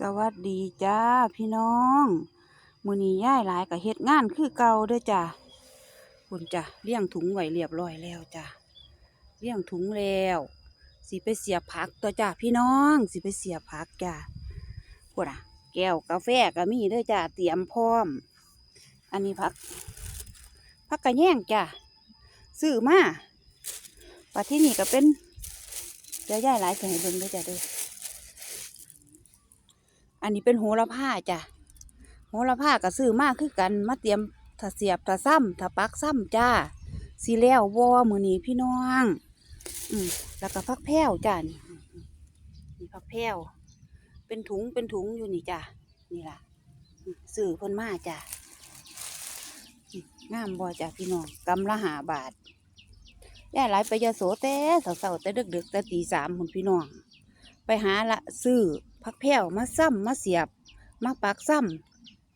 สวัสดีจ้าพี่น้องมือนี้ย้ายหลายก็เฮ็ดงานคือเก่าเด้อจ้าคุณจ้ะเลี้ยงถุงไหวเรียบร้อยแล้วจ้าเลี้ยงถุงแล้วสิไปเสียบผักตัวจ้าพี่น้องสิไปเสียบผักจ้าพวกน่ะ แก้วกาแฟก็มีเด้อจ้าเตรียมพร้อม อันนี้ผักผักกระแยงจ้าซื้อมาปัดที่นี่ก็เป็นเดี๋ยวย้ายหลายให้เบิ่งเด้อจ้าเด้อ อันนี้เป็นโหระพาจ้ะโหระพาก็ซื้อมากคือกันมาเตรียมถ้าเสียบถ้าซ้ำถ้าปักซ้ำจ้าสีแล้ววอมือนี้พี่น้อง อืมแล้วก็พักแพ้วจ้านี่นี่พักแพ้วเป็นถุงเป็นถุงอยู่นี่จ้ะนี่ล่ะอืมซื้อเพิ่นมาจ้ะงามบ่จ้ะพี่น้องกำละหาบาทย่าหลายไปยาโสแต่เสาๆแต่ดึกๆแต่ตีสามคุณพี่น้อง ไปหาละซื้อผักแพ้วมาซ้ำมาเสียบ มาปักซ้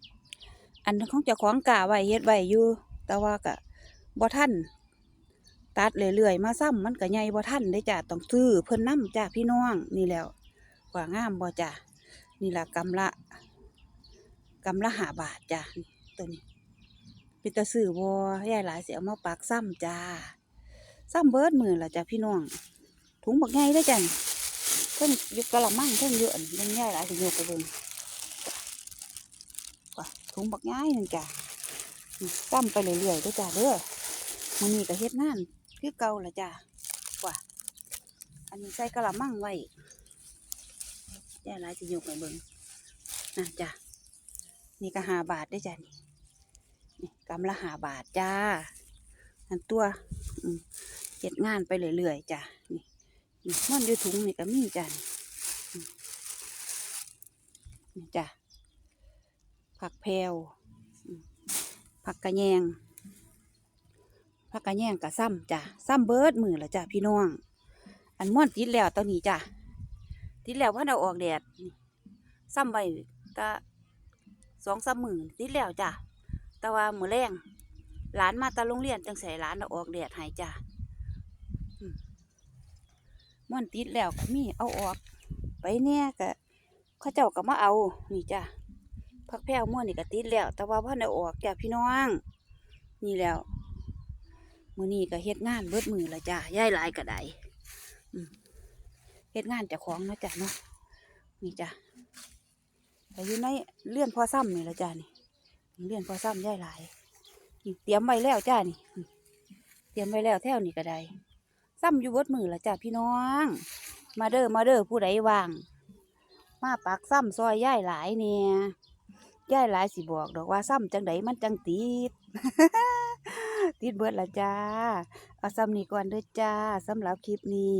ำอันของเจ้าของกะไว้เฮ็ดไว้อยู่ แต่ว่าก็บ่ทันตัดเรื่อยๆมาซ้ำมันก็ใหญ่บ่ทันได้จ้ะต้องซื้อเพิ่นนํจ้ะพี่น้องนี่แล้วกว่างามบ่จ้ะนี่ล่ะกำละกำละหาบาทจ้ะตัวนี้เป็นตาซื้อบ่ยายหลายสิเอามาปักซ้ำจ้าซ้ำเบิดมือละจ้ะพี่น้องถุงบักใหญ่เลยจ้ะ เพิ่นอยุกกะละมังเพิ่นเยอะนี่มันใหญ่หลายถึงยกไปเบิ่งว่ะถุงบักย้ายนึงจ้ะซ้ำไปเรื่อยๆด้อจ้ะเด้อมื้อนี้ก็เฮ็ดงานคือเก่าละจ้ะว่ะอันนี้ใส่กะละมังไว้ใหญ่หลายสิยกไปเบิ่งนะจ้ะนี่ก็หาบาทได้จ้ะนี่นี่กำละหาบาทจ้าอันตัวเฮ็ดงานไปเรื่อยๆจ้ะนี่ นี่มันอยู่ถุงนี่ก็มีจ้ะนี่จ้ะผักแพรวผักกระแยงผักกระแยงกับซ้ำจ้ะซ้ำเบิร์ดมือละจ้ะพี่น้อง อันม่วนติดแล้วตอนนี้จ้ะติดแล้วว่าเราออกแดดซ้ำไปก็สองสามมือติดแล้วจ้ะแต่ว่ามือแรงหลานมาตาโรงเรียนจังใส่หลานเราออกแดดให้จ้ะ ม่วนติดแล้วก็มีเอาออก ไปเนี่ยก็เขาเจ้าก็มาเอานี่จ้ะพักแพ้วม่วนนี่ก็ติดแล้ว แต่ว่าพ่ได้ออกจ้ะพี่น้อง นี่แล้วมือนี้ก็เฮ็ดงานเบิดมือละจ้ะย่ายลายก็ได้เฮ็ดงานเจากของเนาะจ้ะเนาะนี่จ้ะแต่อยู่ในเลื่อนพอซ้ำนี่ละจ้ะนี่เลื่อนพอซ้ำย่ายลายนี่เตรียมไว้แล้วจ้ะนี่ เตรียมไว้แล้วแถวนี้ก็ได้ ซ้ำอยู่เบดมือละจ้ะพี่น้อง มาเด้อมาเด้อผู้ใดว่าง มาปักซ้ำซอยย่ายหลายเนี่ยย่ายหลายสิบอกดอกว่าซ้ำจังไดมันจังติด ติดเบิดละจ้าเอาซ้ำนี่ก่อนเด้อจ้าสำหรับคลิปนี้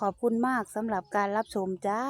ขอบคุณมากสำหรับการรับชมจ้า